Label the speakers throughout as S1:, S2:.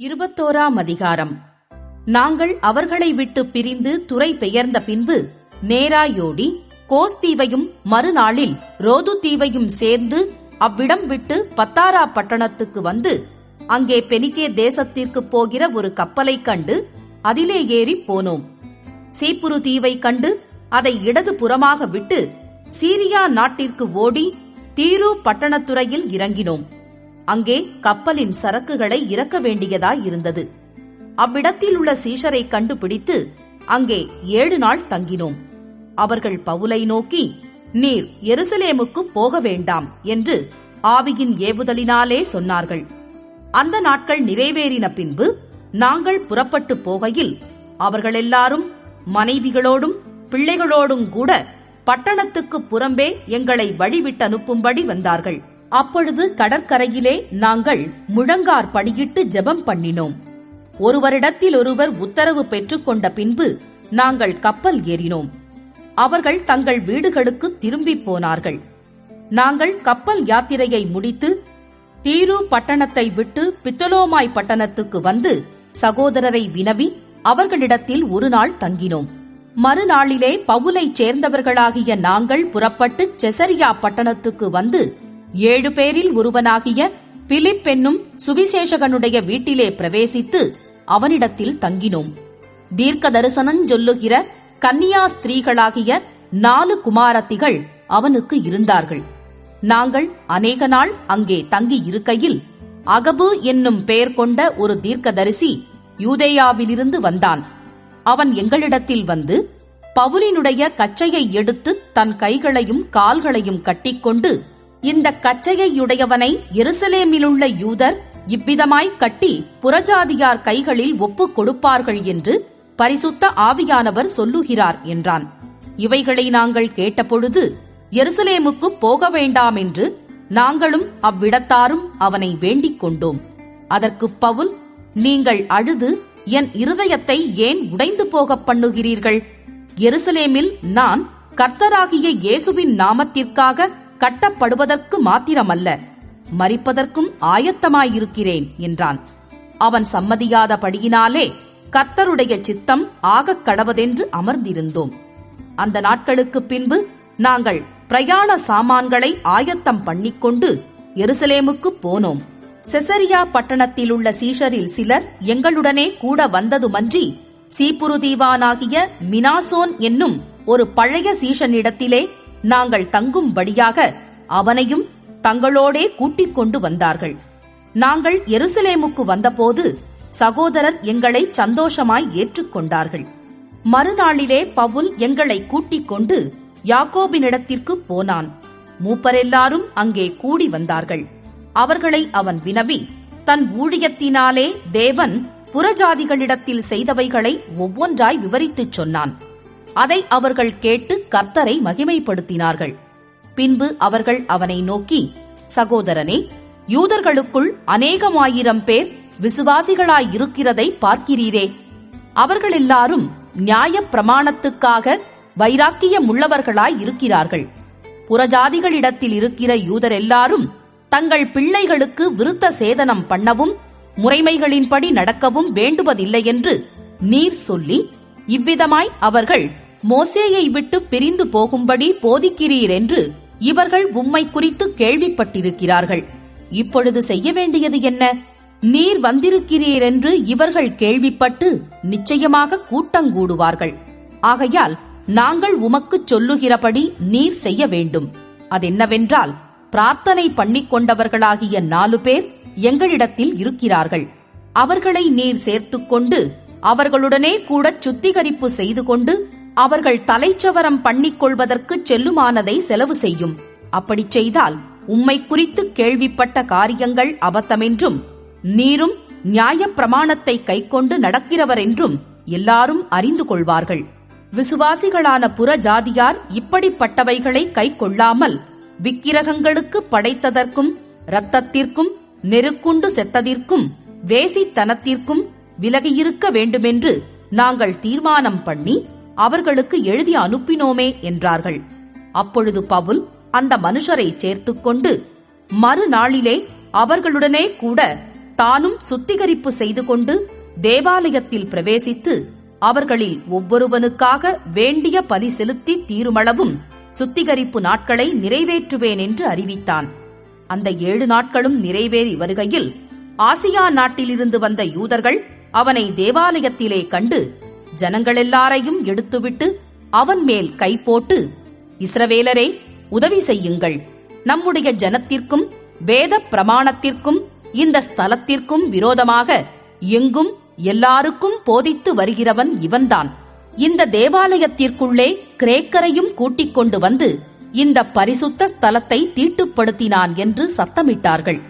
S1: இருபத்தோராம் அதிகாரம். நாங்கள் அவர்களை விட்டு பிரிந்து துறை பெயர்ந்த பின்பு நேராயோடி கோஸ் தீவையும் மறுநாளில் ரோது தீவையும் சேர்ந்து அவ்விடம் விட்டு பத்தாரா பட்டணத்துக்கு வந்து அங்கே பெனிகே தேசத்திற்கு போகிற ஒரு கப்பலைக் கண்டு அதிலே ஏறி போனோம். சீப்புரு தீவை கண்டு அதை இடது புறமாக விட்டு சீரியா நாட்டிற்கு ஓடி தீரு பட்டணத்துறையில் இறங்கினோம். அங்கே கப்பலின் சரக்குகளை இறக்க வேண்டியதாய் இருந்தது. அவ்விடத்தில் உள்ள சீஷரை கண்டுபிடித்து அங்கே ஏழு நாள் தங்கினோம். அவர்கள் பவுலை நோக்கி நீர் எருசலேமுக்கு போக வேண்டாம் என்று ஆவியின் ஏவுதலினாலே சொன்னார்கள். அந்த நாட்கள் நிறைவேறின பின்பு நாங்கள் புறப்பட்டு போகையில் அவர்கள் எல்லாரும் மனைவிகளோடும் பிள்ளைகளோடும் கூட பட்டணத்துக்கு புறம்பே எங்களை வழிவிட்டனுப்பும்படி வந்தார்கள். அப்பொழுது கடற்கரையிலே நாங்கள் முழங்கார் பணியிட்டு ஜெபம் பண்ணினோம். ஒருவரிடத்தில் ஒருவர் உத்தரவு பெற்றுக்கொண்ட பின்பு நாங்கள் கப்பல் ஏறினோம். அவர்கள் தங்கள் வீடுகளுக்கு திரும்பிப் போனார்கள். நாங்கள் கப்பல் யாத்திரையை முடித்து தீரு பட்டணத்தை விட்டு பித்தலோமாய் பட்டணத்துக்கு வந்து சகோதரரை வினவி அவர்களிடத்தில் ஒரு நாள் தங்கினோம். மறுநாளிலே பவுலைச் சேர்ந்தவர்களாகிய நாங்கள் புறப்பட்டு செசரியா பட்டணத்துக்கு வந்து ஏழு பேரில் ஒருவனாகிய பிலிப் என்னும் சுவிசேஷகனுடைய வீட்டிலே பிரவேசித்து அவனிடத்தில் தங்கினோம். தீர்க்க தரிசனம் சொல்லுகிற கன்னியா ஸ்திரீகளாகிய நாலு குமாரத்திகள் அவனுக்கு இருந்தார்கள். நாங்கள் அநேக நாள் அங்கே தங்கி இருக்கையில் அகபு என்னும் பெயர் கொண்ட ஒரு தீர்க்கதரிசி யூதேயாவிலிருந்து வந்தான். அவன் எங்களிடத்தில் வந்து பவுலினுடைய கச்சையை எடுத்து தன் கைகளையும் கால்களையும் கட்டிக்கொண்டு இந்த கச்சையுடையவனை எருசலேமிலுள்ள யூதர் இவ்விதமாய் கட்டி புறஜாதியார் கைகளில் ஒப்புக் கொடுப்பார்கள் என்று பரிசுத்த ஆவியானவர் சொல்லுகிறார் என்றான். இவைகளை நாங்கள் கேட்டபொழுது எருசலேமுக்கு போக வேண்டாம் என்று நாங்களும் அவ்விடத்தாரும் அவனை வேண்டிக் கொண்டோம். அதற்கு பவுல் நீங்கள் அழுது என் இருதயத்தை ஏன் உடைந்து போகப் பண்ணுகிறீர்கள்? எருசலேமில் நான் கர்த்தராகிய இயேசுவின் நாமத்திற்காக கட்டப்படுவதற்கு மாத்திரமல்ல மறிப்பதற்கும் ஆயத்தமாயிருக்கிறேன் என்றான். அவன் சம்மதியாதபடியினாலே கர்த்தருடைய சித்தம் ஆகக் கடவதென்று அமர்ந்திருந்தோம். அந்த நாட்களுக்குப் பின்பு நாங்கள் பிரயாண சாமான்களை ஆயத்தம் பண்ணிக்கொண்டு எருசலேமுக்கு போனோம். செசரியா பட்டணத்திலுள்ள சீஷரில் சிலர் எங்களுடனே கூட வந்ததுமன்றி சீப்புருதீவானாகிய மினாசோன் என்னும் ஒரு பழைய சீஷனிடத்திலே நாங்கள் தங்கும்படியாக அவனையும் தங்களோடே கூட்டிக் கொண்டு வந்தார்கள். நாங்கள் எருசலேமுக்கு வந்தபோது சகோதரர் எங்களை சந்தோஷமாய் ஏற்றுக்கொண்டார்கள் மறுநாளிலே பவுல் எங்களை கூட்டிக் கொண்டு யாக்கோபினிடத்திற்கு போனான். மூப்பரெல்லாரும் அங்கே கூடி வந்தார்கள். அவர்களை அவன் வினவி தன் ஊழியத்தினாலே தேவன் புறஜாதிகளிடத்தில் செய்தவைகளை ஒவ்வொன்றாய் விவரித்துச் சொன்னான். அதை அவர்கள் கேட்டு கர்த்தரை மகிமைப்படுத்தினார்கள். பின்பு அவர்கள் அவனை நோக்கி சகோதரனே யூதர்களுக்குள் அநேகமாயிரம் பேர் விசுவாசிகளாயிருக்கிறதை பார்க்கிறீரே. அவர்கள் எல்லாரும் நியாய பிரமாணத்துக்காக வைராக்கியமுள்ளவர்களாய் இருக்கிறார்கள் புறஜாதிகளிடத்தில் இருக்கிற யூதர் எல்லாரும் தங்கள் பிள்ளைகளுக்கு விருத்த சேதனம் பண்ணவும் முறைமைகளின்படி நடக்கவும் வேண்டுவதில்லை என்று நீர் சொல்லி இவ்விதமாய் அவர்கள் மோசேயை விட்டு பிரிந்து போகும்படி போதிக்கிறீர் என்று இவர்கள் உம்மை குறித்து கேள்விப்பட்டிருக்கிறார்கள். இப்பொழுது செய்ய வேண்டியது என்ன? நீர் வந்திருக்கிறீர் என்று இவர்கள் கேள்விப்பட்டு நிச்சயமாக கூட்டங்கூடுவார்கள் ஆகையால் நாங்கள் உமக்குச் சொல்லுகிறபடி நீர் செய்ய வேண்டும். அதென்னவென்றால் பிரார்த்தனை பண்ணிக் கொண்டவர்களாகிய நாலு பேர் எங்களிடத்தில் இருக்கிறார்கள். அவர்களை நீர் சேர்த்துக்கொண்டு அவர்களுடனே கூட சுத்திகரிப்பு செய்து கொண்டு அவர்கள் தலைச்சவரம் பண்ணிக் கொள்வதற்கு செல்லுமானதை செலவு செய்யும். அப்படிச் செய்தால் உம்மை குறித்து கேள்விப்பட்ட காரியங்கள் அபத்தமென்றும் நீரும் நியாய பிரமாணத்தை கைக்கொண்டு நடக்கிறவர் என்றும் எல்லாரும் அறிந்து கொள்வார்கள். விசுவாசிகளான புற ஜாதியார் இப்படிப்பட்டவைகளை கை கொள்ளாமல் விக்கிரகங்களுக்கு படைத்ததற்கும் இரத்தத்திற்கும் நெருக்குண்டு செத்ததிற்கும் வேசித்தனத்திற்கும் விலகியிருக்க வேண்டுமென்று நாங்கள் தீர்மானம் பண்ணி அவர்களுக்கு எழுதி அனுப்பினோமே என்றார்கள். அப்பொழுது பவுல் அந்த மனுஷரை சேர்த்துக்கொண்டு மறுநாளிலே அவர்களுடனே கூட தானும் சுத்திகரிப்பு செய்து கொண்டு தேவாலயத்தில் பிரவேசித்து அவர்களில் ஒவ்வொருவனுக்காக வேண்டிய பலி செலுத்தி தீருமளவும் சுத்திகரிப்பு நாட்களை நிறைவேற்றுவேன் என்று அறிவித்தான். அந்த ஏழு நாட்களும் நிறைவேறி வருகையில் ஆசியா நாட்டிலிருந்து வந்த யூதர்கள் அவனை தேவாலயத்திலே கண்டு ஜனங்களெல்லாரையும் எடுத்துவிட்டு அவன் மேல் கை போட்டு இஸ்ரவேலரே உதவி செய்யுங்கள். நம்முடைய ஜனத்திற்கும் வேத பிரமாணத்திற்கும் இந்த ஸ்தலத்திற்கும் விரோதமாக எங்கும் எல்லாருக்கும் போதித்து வருகிறவன் இவன்தான். இந்த தேவாலயத்திற்குள்ளே கிரேக்கரையும் கூட்டிக் கொண்டு வந்து இந்த பரிசுத்த ஸ்தலத்தை தீட்டுப்படுத்தினான் என்று சத்தமிட்டார்கள்.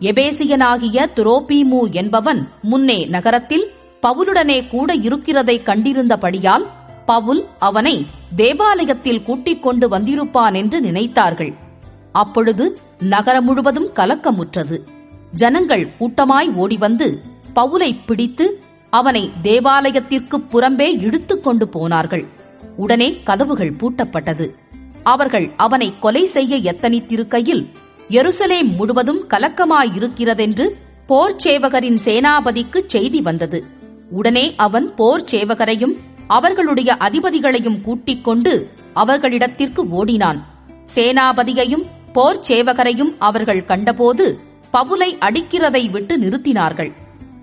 S1: எபேசியனாகிய துரோபீமு என்பவன் முன்னே நகரத்தில் பவுலுடனே கூட இருக்கிறதை கண்டிருந்தபடியால் பவுல் அவனை தேவாலயத்தில் கூட்டிக் கொண்டு வந்திருப்பான் என்று நினைத்தார்கள். அப்பொழுது நகரம் முழுவதும் கலக்கமுற்றது. ஜனங்கள் கூட்டமாய் ஓடிவந்து பவுலை பிடித்து அவனை தேவாலயத்திற்கு புறம்பே இழுத்துக் கொண்டு போனார்கள். உடனே கதவுகள் பூட்டப்பட்டது. அவர்கள் அவனை கொலை செய்ய எத்தனித்திருக்கையில் எருசலேம் முழுவதும் கலக்கமாயிருக்கிறதென்று போர்ச்சேவகரின் சேனாபதிக்கு செய்தி வந்தது. உடனே அவன் போர் சேவகரையும் அவர்களுடைய அதிபதிகளையும் கூட்டிக் கொண்டு அவர்களிடத்திற்கு ஓடினான். சேனாபதியையும் போர் சேவகரையும் அவர்கள் கண்டபோது பவுலை அடிக்கிறதை விட்டு நிறுத்தினார்கள்.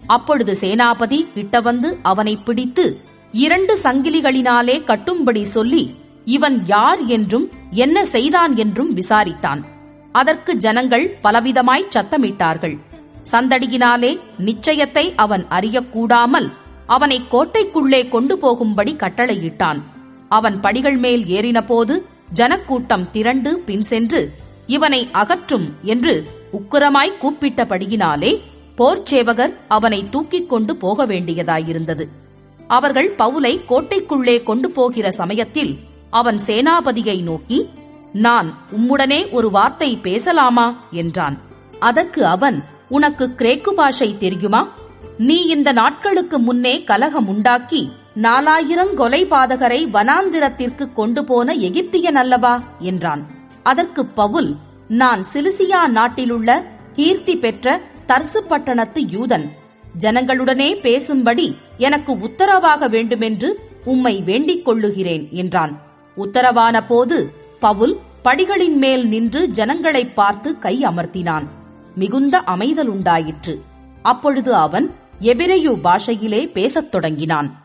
S1: அப்பொழுது சேனாபதி கிட்ட வந்து அவனை பிடித்து இரண்டு சங்கிலிகளினாலே கட்டும்படி சொல்லி இவன் யார் என்றும் என்ன செய்தான் என்றும் விசாரித்தான். அதற்கு ஜனங்கள் பலவிதமாய் சத்தமிட்டார்கள். சந்தடியினாலே நிச்சயத்தை அவன் அறியக்கூடாமல் அவனை கோட்டைக்குள்ளே கொண்டு போகும்படி கட்டளையிட்டான். அவன் படிகள் மேல் ஏறினபோது ஜனக்கூட்டம் திரண்டு பின் சென்று இவனை அகற்றும் என்று உக்கிரமாய் கூப்பிட்டபடியினாலே போர்ச்சேவகர் அவனை தூக்கிக் கொண்டு போக வேண்டியதாயிருந்தது. அவர்கள் பவுலை கோட்டைக்குள்ளே கொண்டு போகிற சமயத்தில் அவன் சேனாபதியை நோக்கி நான் உம்முடனே ஒரு வார்த்தை பேசலாமா? என்றான். அதற்கு அவன் உனக்கு கிரேக்கு பாஷை தெரியுமா? நீ இந்த நாட்களுக்கு முன்னே கலகம் உண்டாக்கி நாலாயிரம் கொலை பாதகரை வனாந்திரத்திற்கு கொண்டு போன எகிப்தியன் அல்லவா? என்றான். அதற்கு பவுல் நான் சிலிசியா நாட்டிலுள்ள கீர்த்தி பெற்ற தர்சு பட்டணத்து யூதன். ஜனங்களுடனே பேசும்படி எனக்கு உத்தரவாக வேண்டுமென்று உம்மை வேண்டிக் கொள்ளுகிறேன் என்றான். உத்தரவான போது பவுல் படிகளின் மேல் நின்று ஜனங்களைப் பார்த்து கை அமர்த்தினான். மிகுந்த அமைதல் உண்டாயிற்று. அப்பொழுது அவன் எபிரேயு பாஷையிலே பேசத் தொடங்கினான்.